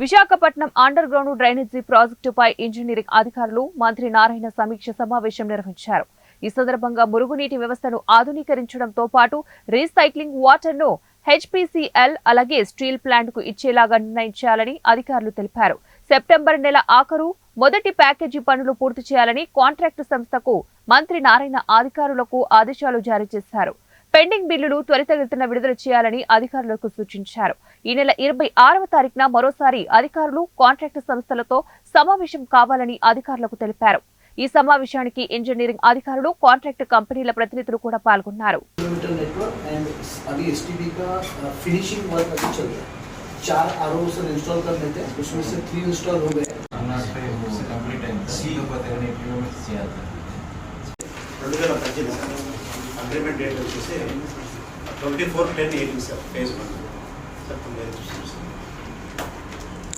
Visakhapatnam under ground drainage ప్రాజెక్టుపై engineering అధికారులు మంత్రి నారాయణ సమీక్ష సమావేశం నిర్వహించారు. ఈ సందర్భంగా మురుగునీటి వ్యవస్థను ఆధునీకరించడంతో పాటు రీసైక్లింగ్ వాటర్ను హెచ్పీసీఎల్ అలాగే స్టీల్ ప్లాంట్కు ఇచ్చేలాగా నిర్ణయించాలని అధికారులు తెలిపారు. సెప్టెంబర్ నెల ఆఖరు మొదటి ప్యాకేజీ పనులు పూర్తి చేయాలని కాంట్రాక్టు సంస్థకు మంత్రి నారాయణ అధికారులకు ఆదేశాలు జారీ చేశారు. పెండింగ్ బిల్లులు త్వరితగతిన విడుదల చేయాలని అధికారులకు సూచించారు ఈ నెల ఇరవై ఆరవ తారీఖున మరోసారి అధికారులు కాంట్రాక్టు సంస్థలతో సమావేశం కావాలని అధికారులకు తెలిపారు ఈ సమావేశానికి ఇంజనీరింగ్ అధికారులు కాంట్రాక్టు కంపెనీల ప్రతినిధులు కూడా పాల్గొన్నారు किलोमीटर नेटवर्क एंड अभी एस का फिनिशिंग वर्क अभी चल रहा है चार आर सर इंस्टॉल कर देते हैं उसमें से थ्री इंस्टॉल हो गए కర్ణాటక కంప్లీట్ అయింది సీకపోతే అగ్రిమెంట్ డేట్ వచ్చేసి twenty four ten eighteen sir phase one sir తొమ్మిది